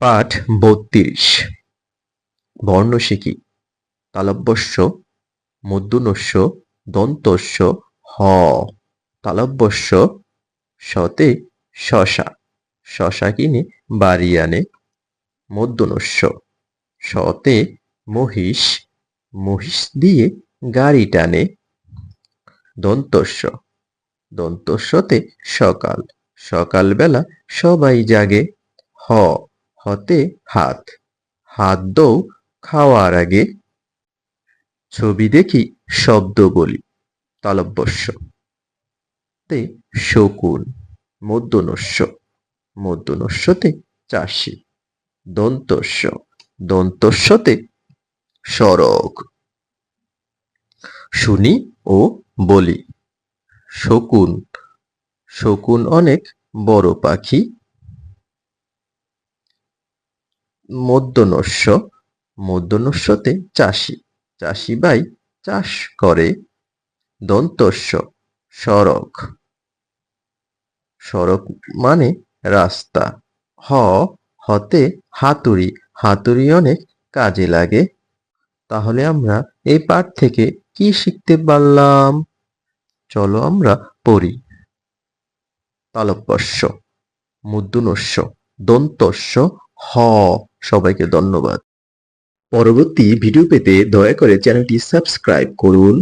পাঠ বত্রিশ। বর্ণ শিখি তালব্যস্য মূর্ধন্যস্য দন্তস্য, হ। তালব্যস্য, সতে, শশা। শশা কিনে বাড়ি আনে। মূর্ধন্যস্য সতে, মহিষ। মহিষ দিয়ে গাড়ি টানে। দন্তস্য, দন্তস্যতে সকাল। সকালবেলা সবাই জাগে। হ। হতে হাত। হাত দৌ খাওয়ার আগে ছবি দেখি, শব্দ বলি, তালব্যস্য। তে শকুন মধ্যনস্য মধ্যনস্যতে চাষি, দন্তস্য। দন্তস্যতে সড়ক শুনি ও বলি। শকুন শকুন অনেক বড় পাখি মধ্যনস্য, মধ্যনস্যতে চাষি চাষি ভাই চাষ করে। দন্তস্য, সড়ক। সড়ক মানে রাস্তা। হ, হতে হাতুড়ি। হাতুড়ি অনেক কাজে লাগে। তাহলে আমরা এই পাঠ থেকে কি শিখতে পারলাম? চলো আমরা পড়ি। তালব্যস্য মুদ্দুনস্য দন্তস্য হ সবাইকে ধন্যবাদ। পরবর্তী ভিডিও পেতে দয়া করে চ্যানেলটি সাবস্ক্রাইব করুন।